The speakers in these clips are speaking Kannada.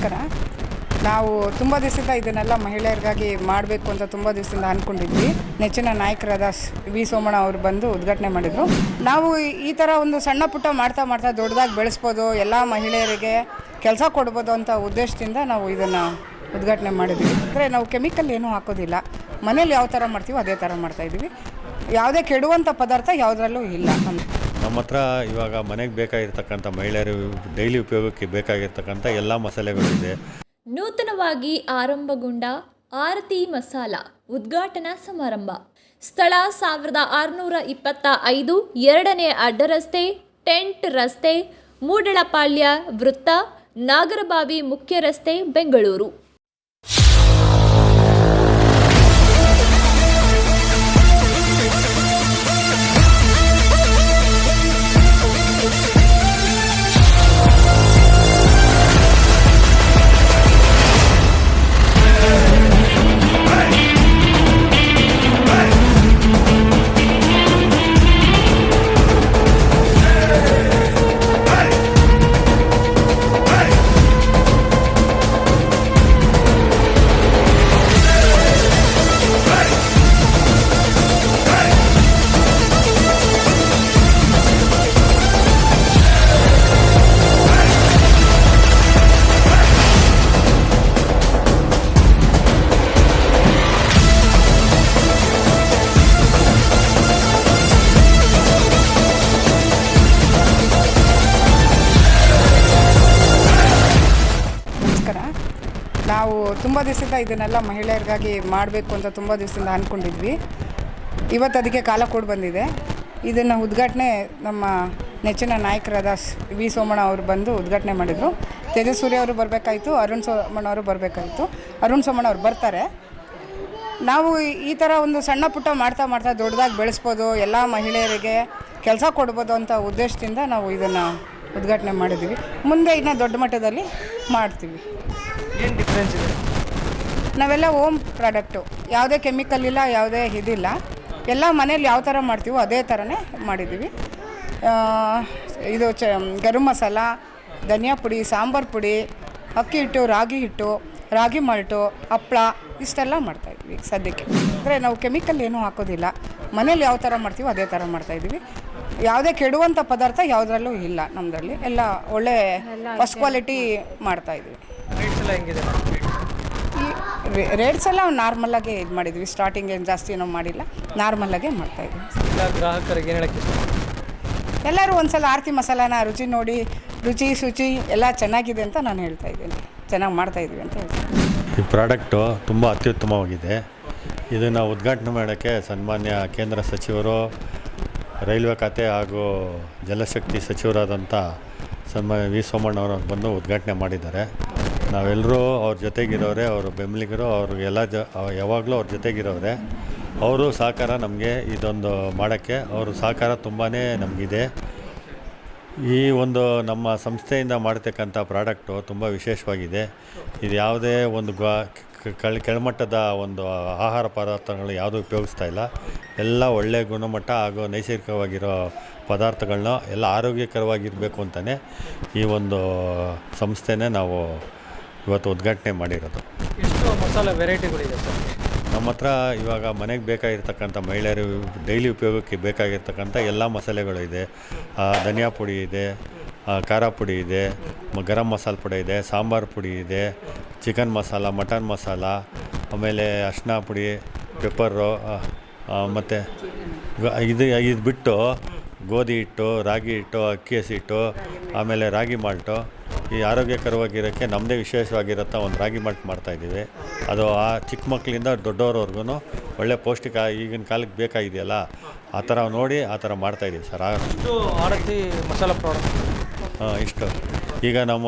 ನಮಸ್ಕಾರ ನಾವು ತುಂಬ ದಿವಸದಿಂದ ಇದನ್ನೆಲ್ಲ ಮಹಿಳೆಯರಿಗಾಗಿ ಮಾಡಬೇಕು ಅಂತ ತುಂಬ ದಿವಸದಿಂದ ಅಂದ್ಕೊಂಡಿದ್ವಿ ನೆಚ್ಚಿನ ನಾಯಕರಾದ ವಿ ಸೋಮಣ್ಣ ಅವರು ಬಂದು ಉದ್ಘಾಟನೆ ಮಾಡಿದರು. ನಾವು ಈ- ಥರ ಒಂದು ಸಣ್ಣ ಪುಟ್ಟ ಮಾಡ್ತಾ ಮಾಡ್ತಾ ದೊಡ್ಡದಾಗಿ ಬೆಳೆಸ್ಬೋದು, ಎಲ್ಲ ಮಹಿಳೆಯರಿಗೆ ಕೆಲಸ ಕೊಡ್ಬೋದು ಅಂತ ಉದ್ದೇಶದಿಂದ ನಾವು ಇದನ್ನು ಉದ್ಘಾಟನೆ ಮಾಡಿದ್ವಿ. ಅಂದರೆ ನಾವು ಕೆಮಿಕಲ್ ಏನೂ ಹಾಕೋದಿಲ್ಲ. ಮನೇಲಿ ಯಾವ ಥರ ಮಾಡ್ತೀವೋ ಅದೇ ಥರ ಮಾಡ್ತಾಯಿದ್ವಿ ಯಾವುದೇ ಕೆಡುವಂಥ ಪದಾರ್ಥ ಯಾವುದರಲ್ಲೂ ಇಲ್ಲ. ನಮ್ದು ನಮ್ಮ ಹತ್ರ ಇವಾಗ ಮನೆಗೆ ಬೇಕಾಗಿರ್ತಕ್ಕಂಥ ಮಹಿಳೆಯರು ಡೈಲಿ ಉಪಯೋಗಕ್ಕೆ ಬೇಕಾಗಿರ್ತಕ್ಕಂಥ ಎಲ್ಲ ಮಸಾಲೆಗಳಿದೆ. ನೂತನವಾಗಿ ಆರಂಭಗೊಂಡ ಆರತಿ ಮಸಾಲ ಉದ್ಘಾಟನಾ ಸಮಾರಂಭ. ಸ್ಥಳ ಸಾವಿರದ ಆರುನೂರ ಇಪ್ಪತ್ತ ಐದು ಎರಡನೇ ಅಡ್ಡರಸ್ತೆ ಟೆಂಟ್ ರಸ್ತೆ, ಮೂಡಳಪಾಳ್ಯ ವೃತ್ತ, ನಾಗರಬಾವಿ ಮುಖ್ಯ ರಸ್ತೆ, ಬೆಂಗಳೂರು. ತುಂಬ ದಿವಸದಿಂದ ಇದನ್ನೆಲ್ಲ ಮಹಿಳೆಯರಿಗಾಗಿ ಮಾಡಬೇಕು ಅಂತ ತುಂಬ ದಿವಸದಿಂದ ಅಂದ್ಕೊಂಡಿದ್ವಿ ಇವತ್ತು ಅದಕ್ಕೆ ಕಾಲ ಕೂಡ ಬಂದಿದೆ. ಇದನ್ನು ಉದ್ಘಾಟನೆ ನಮ್ಮ ನೆಚ್ಚಿನ ನಾಯಕರಾದ ವಿ ಸೋಮಣ್ಣ ಅವರು ಬಂದು ಉದ್ಘಾಟನೆ ಮಾಡಿದರು. ತೇಜಸ್ಸೂರ್ಯ ಅವರು ಬರಬೇಕಾಯಿತು, ಅರುಣ್ ಸೋಮಣ್ಣ ಅವರು ಬರಬೇಕಾಯಿತು. ಅರುಣ್ ಸೋಮಣ್ಣ ಅವರು ಬರ್ತಾರೆ. ನಾವು ಈ- ಥರ ಒಂದು ಸಣ್ಣ ಪುಟ್ಟ ಮಾಡ್ತಾ ಮಾಡ್ತಾ ದೊಡ್ಡದಾಗಿ ಬೆಳೆಸ್ಬೋದು, ಎಲ್ಲ ಮಹಿಳೆಯರಿಗೆ ಕೆಲಸ ಕೊಡ್ಬೋದು ಅಂತ ಉದ್ದೇಶದಿಂದ ನಾವು ಇದನ್ನು ಉದ್ಘಾಟನೆ ಮಾಡಿದ್ದೀವಿ. ಮುಂದೆ ಇನ್ನೂ ದೊಡ್ಡ ಮಟ್ಟದಲ್ಲಿ ಮಾಡ್ತೀವಿ. ಏನು ಡಿಫ್ರೆನ್ಸ್ ಇದೆ? ನಾವೆಲ್ಲ ಓಮ್ ಪ್ರಾಡಕ್ಟು. ಯಾವುದೇ ಕೆಮಿಕಲ್ ಇಲ್ಲ ಯಾವುದೇ ಇದಿಲ್ಲ. ಎಲ್ಲ ಮನೇಲಿ ಯಾವ ಥರ ಮಾಡ್ತೀವೋ ಅದೇ ಥರನೇ ಮಾಡಿದ್ದೀವಿ. ಆ, ಇದು ಚ ಗರಂ ಮಸಾಲ ಧನಿಯಾ ಪುಡಿ ಸಾಂಬಾರು ಪುಡಿ ಅಕ್ಕಿ ಹಿಟ್ಟು ರಾಗಿ ಹಿಟ್ಟು ರಾಗಿ ಮಾಲ್ಟು ಹಪ್ಪಳ ಇಷ್ಟೆಲ್ಲ ಮಾಡ್ತಾಯಿದ್ವಿ ಸದ್ಯಕ್ಕೆ. ಅಂದರೆ ನಾವು ಕೆಮಿಕಲ್ ಏನೂ ಹಾಕೋದಿಲ್ಲ. ಮನೇಲಿ ಯಾವ ಥರ ಮಾಡ್ತೀವೋ ಅದೇ ಥರ ಮಾಡ್ತಾಯಿದ್ವಿ ಯಾವುದೇ ಕೆಡುವಂಥ ಪದಾರ್ಥ ಯಾವುದರಲ್ಲೂ ಇಲ್ಲ ನಮ್ಮದ್ರಲ್ಲಿ ಎಲ್ಲ ಒಳ್ಳೆ ಫಸ್ಟ್ ಕ್ವಾಲಿಟಿ ಮಾಡ್ತಾಯಿದ್ವಿ ರೇಟ್ಸ್ ಎಲ್ಲ ನಾರ್ಮಲಾಗೆ ಇದು ಮಾಡಿದ್ವಿ. ಸ್ಟಾರ್ಟಿಂಗ್ ಏನು ಜಾಸ್ತಿ ಏನೋ ಮಾಡಿಲ್ಲ. ನಾರ್ಮಲಾಗೆ ಮಾಡ್ತಾಯಿದ್ವಿ ಇಲ್ಲ ಗ್ರಾಹಕರಿಗೆ ಏನು ಹೇಳಕ್ಕೆ ಇಷ್ಟ? ಎಲ್ಲರೂ ಒಂದ್ಸಲ ಆರತಿ ಮಸಾಲಾನ ರುಚಿ ನೋಡಿ ರುಚಿ ಶುಚಿ ಎಲ್ಲ ಚೆನ್ನಾಗಿದೆ ಅಂತ ನಾನು ಹೇಳ್ತಾ ಇದ್ದೀನಿ. ಚೆನ್ನಾಗಿ ಮಾಡ್ತಾ ಮಾಡ್ತಾಯಿದ್ವಿ ಅಂತ ಹೇಳ್ತೀನಿ. ಈ ಪ್ರಾಡಕ್ಟು ತುಂಬ ಅತ್ಯುತ್ತಮವಾಗಿದೆ. ಇದನ್ನು ಉದ್ಘಾಟನೆ ಮಾಡೋಕ್ಕೆ ಸನ್ಮಾನ್ಯ ಕೇಂದ್ರ ಸಚಿವರು ರೈಲ್ವೆ ಖಾತೆ ಹಾಗೂ ಜಲಶಕ್ತಿ ಸಚಿವರಾದಂಥ ಸನ್ಮಾನ್ಯ ವಿ ಸೋಮಣ್ಣವರು ಬಂದು ಉದ್ಘಾಟನೆ ಮಾಡಿದ್ದಾರೆ. ನಾವೆಲ್ಲರೂ ಅವ್ರ ಜೊತೆಗಿರೋರೆ, ಅವರು ಬೆಂಬಲಿಗರು ಅವ್ರಿಗೆಲ್ಲ ಜ ಯಾವಾಗಲೂ ಅವ್ರ ಜೊತೆಗಿರೋರೆ. ಅವರು ಸಹಕಾರ ನಮಗೆ ಇದೊಂದು ಮಾಡೋಕ್ಕೆ, ಅವರು ಸಹಕಾರ ತುಂಬಾ ನಮಗಿದೆ. ಈ ಒಂದು ನಮ್ಮ ಸಂಸ್ಥೆಯಿಂದ ಮಾಡ್ತಕ್ಕಂಥ ಪ್ರಾಡಕ್ಟು ತುಂಬ ವಿಶೇಷವಾಗಿದೆ. ಇದು ಯಾವುದೇ ಒಂದು ಗ್ವಾ ಕಳ್, ಕೆಳಮಟ್ಟದ ಒಂದು ಆಹಾರ ಪದಾರ್ಥಗಳು ಯಾವುದೂ ಉಪಯೋಗಿಸ್ತಾ ಇಲ್ಲ. ಎಲ್ಲ ಒಳ್ಳೆಯ ಗುಣಮಟ್ಟ ಹಾಗೂ ನೈಸರ್ಗಿಕವಾಗಿರೋ ಪದಾರ್ಥಗಳನ್ನ ಎಲ್ಲ ಆರೋಗ್ಯಕರವಾಗಿರಬೇಕು ಅಂತಲೇ ಈ ಒಂದು ಸಂಸ್ಥೆನೇ ನಾವು ಇವತ್ತು ಉದ್ಘಾಟನೆ ಮಾಡಿರೋದು. ಎಷ್ಟು ಮಸಾಲೆ ವೆರೈಟಿಗಳಿದೆ ಸರ್. ನಮ್ಮ ಹತ್ರ ಇವಾಗ ಮನೆಗೆ ಬೇಕಾಗಿರ್ತಕ್ಕಂಥ ಮಹಿಳೆಯರು ಡೈಲಿ ಉಪಯೋಗಕ್ಕೆ ಬೇಕಾಗಿರ್ತಕ್ಕಂಥ ಎಲ್ಲ ಮಸಾಲೆಗಳು ಇದೆ. ಧನಿಯಾ ಪುಡಿ ಇದೆ ಖಾರ ಪುಡಿ ಇದೆ ಗರಂ ಮಸಾಲ ಪುಡಿ ಇದೆ ಸಾಂಬಾರು ಪುಡಿ ಇದೆ ಚಿಕನ್ ಮಸಾಲ ಮಟನ್ ಮಸಾಲ ಆಮೇಲೆ ಅರ್ಶಿನ ಪುಡಿ ಪೆಪ್ಪರು ಮತ್ತು ಇದು ಇದು ಬಿಟ್ಟು ಗೋಧಿ ಹಿಟ್ಟು ರಾಗಿ ಹಿಟ್ಟು ಅಕ್ಕಿ ಹಸಿ ಹಿಟ್ಟು ಆಮೇಲೆ ರಾಗಿ ಮಾಲ್ಟು. ಈ ಆರೋಗ್ಯಕರವಾಗಿರೋಕ್ಕೆ ನಮ್ಮದೇ ವಿಶೇಷವಾಗಿರೋಂಥ ಒಂದು ರಾಗಿ ಮಾಲ್ಟ್ ಮಾಡ್ತಾಯಿದ್ದೀವಿ ಅದು ಆ ಚಿಕ್ಕ ಮಕ್ಕಳಿಂದ ದೊಡ್ಡವ್ರವರೆಗೂ ಒಳ್ಳೆ ಪೌಷ್ಟಿಕ ಈಗಿನ ಕಾಲಕ್ಕೆ ಬೇಕಾಗಿದೆಯಲ್ಲ? ಆ ಥರ ನೋಡಿ ಆ ಥರ ಮಾಡ್ತಾಯಿದ್ದೀವಿ ಸರ್. ಆ ಆರತಿ ಮಸಾಲ ಪ್ರಾಡಕ್ಟ್ ಹಾಂ ಇಷ್ಟು. ಈಗ ನಮ್ಮ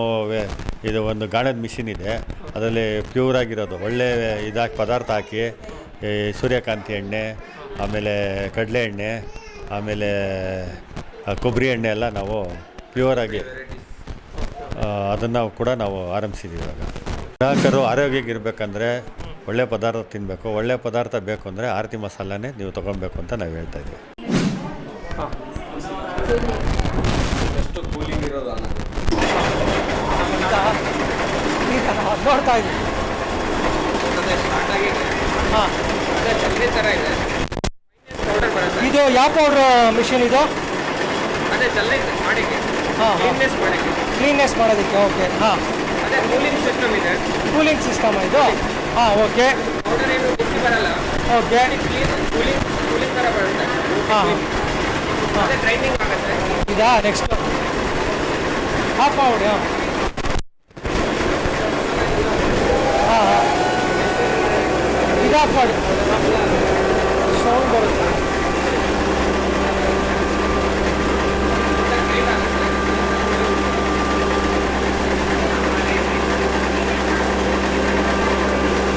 ಇದು ಒಂದು ಗಾಣದ ಮಿಷಿನ್ ಇದೆ. ಅದರಲ್ಲಿ ಪ್ಯೂರ್ ಆಗಿರೋದು. ಒಳ್ಳೆ ಇದಾಗಿ ಪದಾರ್ಥ ಹಾಕಿ ಈ ಸೂರ್ಯಕಾಂತಿ ಎಣ್ಣೆ ಆಮೇಲೆ ಕಡಲೆ ಎಣ್ಣೆ ಆಮೇಲೆ ಕೊಬ್ಬರಿ ಎಣ್ಣೆ ಎಲ್ಲ ನಾವು ಪ್ಯೂರಾಗಿ ಅದನ್ನು ಕೂಡ ನಾವು ಆರಂಭಿಸಿದ್ದೀವಿ ಇವಾಗ. ಗ್ರಾಹಕರು ಆರೋಗ್ಯಗಿರ್ಬೇಕಂದ್ರೆ ಒಳ್ಳೆ ಪದಾರ್ಥ ತಿನ್ನಬೇಕು ಒಳ್ಳೆ ಪದಾರ್ಥ ಬೇಕು ಅಂದರೆ ಆರತಿ ಮಸಾಲನೇ ನೀವು ತೊಗೊಬೇಕು ಅಂತ ನಾವು ಹೇಳ್ತಾ ಇದ್ದೀವಿ ಈ ನೋಡ್ತಾ ಇದು. ಯಾವ ಪೌಡ್ರ್ ಮಿಷಿನ್ ಇದು? ಕ್ಲೀನ್ನೆಸ್ ಮಾಡಿಕೆ ಕ್ಲೀನ್ನೆಸ್ ಮಾಡೋದಕ್ಕೆ ಓಕೆ ಹಾಂ. ಅದೇ ಕೂಲಿಂಗ್ ಸಿಸ್ಟಮ್ ಇದೆ. ಕೂಲಿಂಗ್ ಸಿಸ್ಟಮ್ ಇದು? ಹಾಂ ಓಕೆ ಪೌಡರ್ ಏನು ಬಿಸಿ ಬರಲ್ಲ. ಓಕೆ ಕ್ಲೀನ್ ಕೂಲಿಂಗ್ ಕೂಲಿಂಗ್ ಥರ ಬರುತ್ತೆ. ಹಾಂ. ಅದೇ ಗ್ರೈಂಡಿಂಗ್ ಆಗುತ್ತೆ. ಇದಾ? ನೆಕ್ಸ್ಟ್ ಹಾಫ್ ಮಾಡಿ ಹಾಂ. ಹಾಂ ಹಾಂ. ಇದು ಹಾಫ್ ಮಾಡಿ ಸೌಂಡ್ ಬರುತ್ತೆ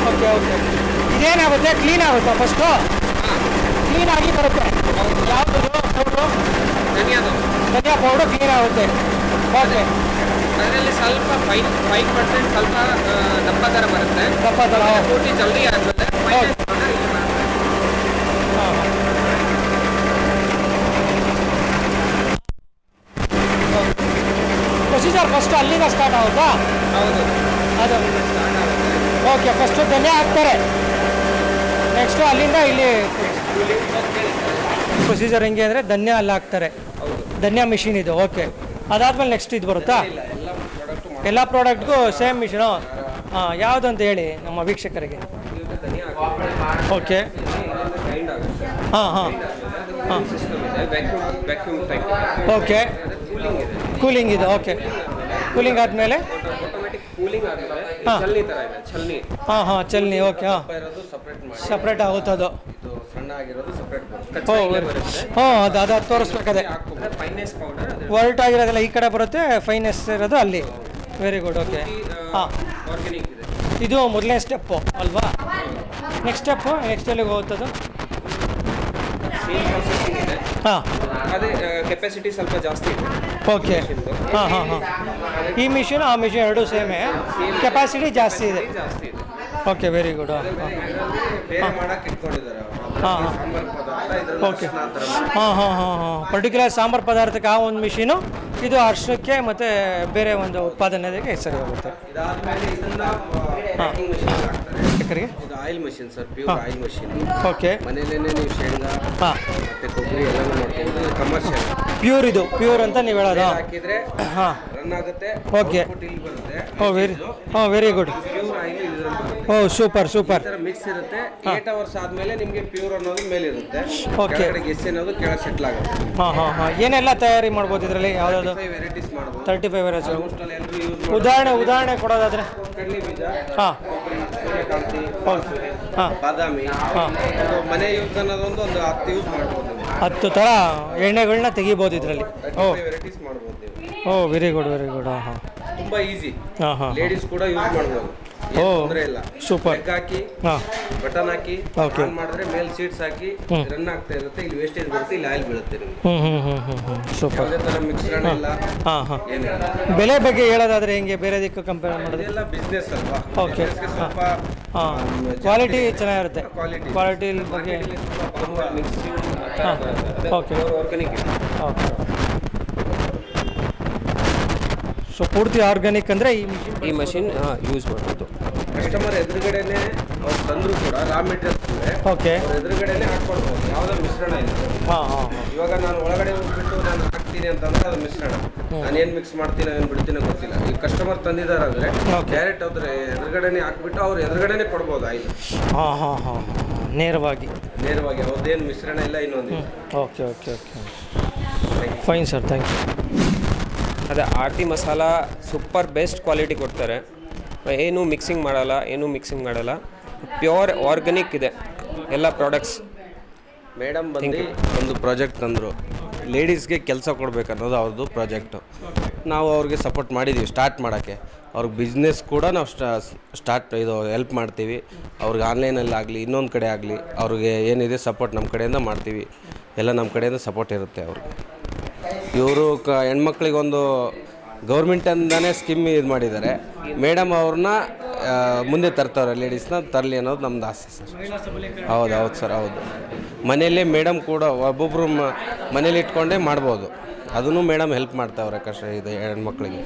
ಓಕೆ ಓಕೆ ಇದೇನಾಗುತ್ತೆ ಕ್ಲೀನ್ ಆಗುತ್ತಾ ಫಸ್ಟು ಕ್ಲೀನ್ ಆಗಿ ಬರುತ್ತೆ. ಯಾವುದು ಪೌಡ್ರು ಧನಿಯಾದು. ಧನಿಯಾ ಪೌಡ್ರು ಕ್ಲೀನ್ ಆಗುತ್ತೆ. ಓಕೆ ಅದರಲ್ಲಿ ಸ್ವಲ್ಪ ಫೈವ್ ಫೈವ್ ಪರ್ಸೆಂಟ್ ಸ್ವಲ್ಪ ದಪ್ಪ ಥರ ಬರುತ್ತೆ. ದಪ್ಪ ಥರ ಪೂರ್ತಿ ಜಲ್ದಿ ಆಗುತ್ತೆ ಪ್ರೊಸೀಜರ್ ಫಸ್ಟ್ ಅಲ್ಲಿಂದ ಸ್ಟಾರ್ಟ್ ಆಗುತ್ತಾ? ಹೌದು. ಅದು. ಓಕೆ ಫಸ್ಟು ಧನ್ಯ ಹಾಕ್ತಾರೆ. ನೆಕ್ಸ್ಟು ಅಲ್ಲಿಂದ ಇಲ್ಲಿ ಪ್ರೊಸೀಜರ್ ಹೆಂಗೆ ಅಂದರೆ ಧನ್ಯ ಅಲ್ಲಿ ಹಾಕ್ತಾರೆ. ಧನ್ಯ ಮಿಷಿನ್ ಇದು ಓಕೆ ಅದಾದ್ಮೇಲೆ ನೆಕ್ಸ್ಟ್ ಇದು ಬರುತ್ತಾ? ಎಲ್ಲ ಪ್ರಾಡಕ್ಟ್ಗೂ ಸೇಮ್ ಮಿಷಿನು ಹಾಂ ಅಂತ ಹೇಳಿ ನಮ್ಮ ವೀಕ್ಷಕರಿಗೆ. ಓಕೆ ಹಾಂ ಹಾಂ. ಹಾಂ. ಓಕೆ ಕೂಲಿಂಗ್ ಇದೆ ಓಕೆ ಕೂಲಿಂಗ್ ಆದಮೇಲೆ? ಕೂಲಿಂಗ್. ಚಲ್ನಿ ತರ ಇದೆ ಚಲ್ನಿ. ಹಾಂ ಹಾಂ ಚಲ್ನಿ ಓಕೆ ಹಾಂ. ದಪ್ಪ ಇರೋದು ಸಪ್ರೇಟ್ ಮಾಡಿ. ಸಪ್ರೇಟ್ ಇದು ಸಣ್ಣ ಆಗಿರೋದು ಸಪ್ರೇಟ್ ಹ್ಞೂ ಅದು ಅದು ತೋರಿಸ್ಬೇಕದೆ. ಫೈನೆಸ್ ಪೌಡರ್ ಆಗಿರೋದೆಲ್ಲ ಈ ಕಡೆ ಬರುತ್ತೆ ಫೈನೆಸ್ ಇರೋದು ಅಲ್ಲಿ. ವೆರಿ ಗುಡ್ ಓಕೆ ಹಾಂ. ಆರ್ಗ್ಯಾನಿಕ್ ಇದೆ. ಇದು ಮೊದಲನೇ ಸ್ಟೆಪ್ಪು ಅಲ್ವಾ? ನೆಕ್ಸ್ಟ್ ಸ್ಟೆಪ್ಪು ನೆಕ್ಸ್ಟ್ ಎಲ್ಲಿಗೆ ಇದೆ ಹಾಂ. ಅದೇ ಕೆಪಾಸಿಟಿ ಸ್ವಲ್ಪ ಜಾಸ್ತಿ ಇದೆ. ಓಕೆ ಹಾಂ ಹಾಂ ಹಾಂ. ಈ ಮಿಷಿನ್ ಆ ಮಿಷಿನ್ ಎರಡೂ ಸೇಮೇ ಕೆಪಾಸಿಟಿ ಜಾಸ್ತಿ ಇದೆ. ಜಾಸ್ತಿ ಇದೆ. ಓಕೆ ವೆರಿ ಗುಡ್ ಹಾಂ. ಬೇರೆ ಮಾಡಕ್ಕೆ ಇಟ್ಕೊಂಡಿದ್ದಾರೆ ಹಾಂ ಹಾಂ. ಓಕೆ ಹಾಂ ಹಾಂ ಹಾಂ ಹಾಂ. ಪರ್ಟಿಕ್ಯುಲರ್ ಸಾಂಬಾರು ಪದಾರ್ಥಕ್ಕೆ ಆ ಒಂದು ಮಿಷಿನು ಇದು ಅರ್ಶಕ್ಕೆ ಮತ್ತು ಬೇರೆ ಒಂದು ಉತ್ಪಾದನೆಗೆ ಸರಿ ಹೋಗುತ್ತೆ ಇದು oil machine sir pure oil machine okay ಮನೇಲೇನೆ ನೀವು ಶೇಂಗಾ ಹಾಂ. ಮತ್ತೆ ಕೊಬ್ಬರಿ ಎಲ್ಲ ಮಾಡ್ತೀವಿ ಕಮರ್ಷಿಯಲ್ ಪ್ಯೂರ್ ಇದು ಪ್ಯೂರ್ ಅಂತ ನೀವು ಹೇಳೋದು. ಹಾಕಿದ್ರೆ ಹಾಂ. ರನ್ ಆಗುತ್ತೆ. ಓಕೆ ಬರುತ್ತೆ. ಓ ವೆರಿ ಹಾಂ very good oh super super mix ಇರುತ್ತೆ. ಏಟ್ ಅವರ್ಸ್ ಆದ್ಮೇಲೆ ನಿಮಗೆ ಪ್ಯೂರ್ ಅನ್ನೋದು ಮೇಲೆ ಇರುತ್ತೆ ಓಕೆ ಎಸ್ ಅನ್ನೋದು ಕೆಳಗೆ ಸೆಟ್ಲ್ ಆಗುತ್ತೆ. ಹಾಂ ಹಾಂ ಹಾಂ. ಏನೆಲ್ಲ ತಯಾರಿ ಮಾಡ್ಬೋದು ಇದರಲ್ಲಿ? ಯಾವುದಾದ್ರು? ವೆರೈಟೀಸ್ ಮಾಡ್ಬೋದು. ತರ್ಟಿ ಫೈವ್ ವೆರೈಟಿ ಆಲ್ಮೋಸ್ಟ್ ಅಲ್ಲಿ ಎಲ್ಲರೂ ಯೂಸ್ ಉದಾಹರಣೆ ಉದಾಹರಣೆ ಕೊಡೋದಾದ್ರೆ? ಹಾಂ. ಬಾದಾಮಿ. ಮನೆ ಯೂಸ್ ಅನ್ನೋದೊಂದು ಒಂದು ಹತ್ತು ಯೂಸ್ ಮಾಡ್ಬೋದು. ಹತ್ತು ಥರ ಎಣ್ಣೆಗಳನ್ನ ತೆಗಿಬೋದು ಇದರಲ್ಲಿ. ಓ. ವೆರೈಟೀಸ್ ಮಾಡ್ಬೋದು ನೀವು. Oh very good very good ಹಾಂ ಹಾಂ ತುಂಬಾ ಈಸಿ ಹಾಂ ಹಾಂ ಲೇಡೀಸ್ ಕೂಡ ಯೂಸ್ ಮಾಡ್ಬೋದು. ಓ, ಏನ್ ಇಲ್ಲ. ಸೂಪರ್ ಎಗ್ ಹಾಕಿ ಹಾಂ. Button hockey Okay. ಆನ್ ಮಾಡಿದ್ರೆ ಮೇಲೆ ಸೀಟ್ಸ್ ಹಾಕಿ. ರನ್ ಆಗ್ತಾ ಇರುತ್ತೆ. ಇಲ್ಲಿ ವೇಸ್ಟೇಜ್ ಬರುತ್ತೆ ಇಲ್ಲಿ ಆಯಿಲ್ ಬೀಳುತ್ತೆ ನಿಮ್ಗೆ. ಹ್ಞೂ ಹ್ಞೂ ಹ್ಞೂ ಹ್ಞೂ ಹ್ಞೂ ಸೂಪರ್ ಯಾವುದೇ ಥರ ಮಿಕ್ಸ್ ಇಲ್ಲ. ಹಾಂ ಹಾಂ. ಏನಿಲ್ಲ. ಬೆಲೆ ಬಗ್ಗೆ ಹೇಳೋದಾದ್ರೆ ಹೆಂಗೆ? ಬೇರೆದಕ್ಕೆ ಕಂಪೇರ್ ಮಾಡೋದು? ಇದೆಲ್ಲ ಬಿಸ್ನೆಸ್ ಅಲ್ವಾ? ಓಕೆ Business ಗೆ ಸ್ವಲ್ಪ ಹಾಂ. ಕ್ವಾಲಿಟಿ ಚೆನ್ನಾಗಿರುತ್ತೆ. ಕ್ವಾಲಿಟಿ ಕ್ವಾಲಿಟಿ ಬಗ್ಗೆ ಹಾಂ ಓಕೆ. Organic okay. ಸೊ ಪೂರ್ತಿ ಆರ್ಗ್ಯಾನಿಕ್ ಅಂದರೆ ಈ ಮಿಷಿನ್ ಈ ಮಷಿನ್ ಯೂಸ್ ಮಾಡ್ಬೋದು. ಕಸ್ಟಮರ್ ಎದುರುಗಡೆನೆ ಅವ್ರು ತಂದ್ರು ಕೂಡ ರಾ ಮೆಟೀರಿಯಲ್ ಓಕೆ ಎದುರುಗಡೆನೆ ಹಾಕೊಳ್ಬೋದು ಯಾವುದೋ ಮಿಶ್ರಣ ಇಲ್ಲ ಹಾಂ ಹಾಂ. ಇವಾಗ ನಾನು ಒಳಗಡೆ ಹೋಗ್ಬಿಟ್ಟು ನಾನು ಹಾಕ್ತೀನಿ ಅಂತಂದ್ರೆ ಅದು ಮಿಶ್ರಣ ನಾನು ಏನು ಮಿಕ್ಸ್ ಮಾಡ್ತೀನಿ ಏನು ಬಿಡ್ತೀನಿ ಗೊತ್ತಿಲ್ಲ. ಈ ಕಸ್ಟಮರ್ ತಂದಿದ್ದಾರೆ ಅಂದರೆ ಕ್ಯಾರೆಟ್ ಅದ್ರ ಎದುರುಗಡೆನೆ ಹಾಕ್ಬಿಟ್ಟು ಅವ್ರು ಎದುರುಗಡೆನೆ ಕೊಡ್ಬೋದು ಆಯಿಲ್ ಹಾಂ ಹಾಂ ಹಾಂ ನೇರವಾಗಿ. ನೇರವಾಗಿ ಅವ್ರದ್ದೇನು ಮಿಶ್ರಣ ಇಲ್ಲ ಇನ್ನೊಂದು okay okay okay fine sir thank you ಅದೇ Aarti Masala super best quality ಕೊಡ್ತಾರೆ. ಏನು ಮಿಕ್ಸಿಂಗ್ ಮಾಡಲ್ಲ ಏನು ಮಿಕ್ಸಿಂಗ್ ಮಾಡಲ್ಲ. ಪ್ಯೂರ್ ಆರ್ಗ್ಯಾನಿಕ್ ಇದೆ. ಎಲ್ಲ ಪ್ರಾಡಕ್ಟ್ಸ್ ಮೇಡಮ್ ಬಂದು ಒಂದು ಪ್ರಾಜೆಕ್ಟ್ ತಂದರು. ಲೇಡೀಸ್ಗೆ ಕೆಲಸ ಕೊಡಬೇಕನ್ನೋದು ಅವ್ರದ್ದು ಪ್ರಾಜೆಕ್ಟು ನಾವು ಅವ್ರಿಗೆ ಸಪೋರ್ಟ್ ಮಾಡಿದ್ದೀವಿ ಸ್ಟಾರ್ಟ್ ಮಾಡೋಕ್ಕೆ. ಅವ್ರಿಗೆ ಬಿಸ್ನೆಸ್ ಕೂಡ ನಾವು ಸ್ಟಾರ್ಟ್ ಇದು ಹೆಲ್ಪ್ ಮಾಡ್ತೀವಿ. ಅವ್ರಿಗೆ ಆನ್ಲೈನಲ್ಲಿ ಆಗಲಿ, ಇನ್ನೊಂದು ಕಡೆ ಆಗಲಿ, ಅವ್ರಿಗೆ ಏನಿದೆ ಸಪೋರ್ಟ್ ನಮ್ಮ ಕಡೆಯಿಂದ ಮಾಡ್ತೀವಿ. ಎಲ್ಲ ನಮ್ಮ ಕಡೆಯಿಂದ ಸಪೋರ್ಟ್ ಇರುತ್ತೆ ಅವ್ರಿಗೆ. ಇವರು ಕ, ಹೆಣ್ಮಕ್ಳಿಗೊಂದು ಗೌರ್ಮೆಂಟಿಂದನೇ ಸ್ಕೀಮ್ ಇದು ಮಾಡಿದ್ದಾರೆ. ಮೇಡಮ್ ಅವ್ರನ್ನ ಮುಂದೆ ತರ್ತಾರೆ ಲೇಡೀಸ್ನ ತರಲಿ ಅನ್ನೋದು ನಮ್ದು ಆಸೆ ಸರ್. ಹೌದು ಹೌದು ಸರ್, ಹೌದು. ಮನೆಯಲ್ಲೇ ಮೇಡಮ್ ಕೂಡ ಒಬ್ಬೊಬ್ಬರು ಮನೇಲಿ ಇಟ್ಕೊಂಡೇ ಮಾಡ್ಬೋದು. ಅದನ್ನು ಮೇಡಮ್ ಹೆಲ್ಪ್ ಮಾಡ್ತಾವ್ರೆ ಕಷ್ಟ ಇದು ಹೆಣ್ಮಕ್ಳಿಗೆ.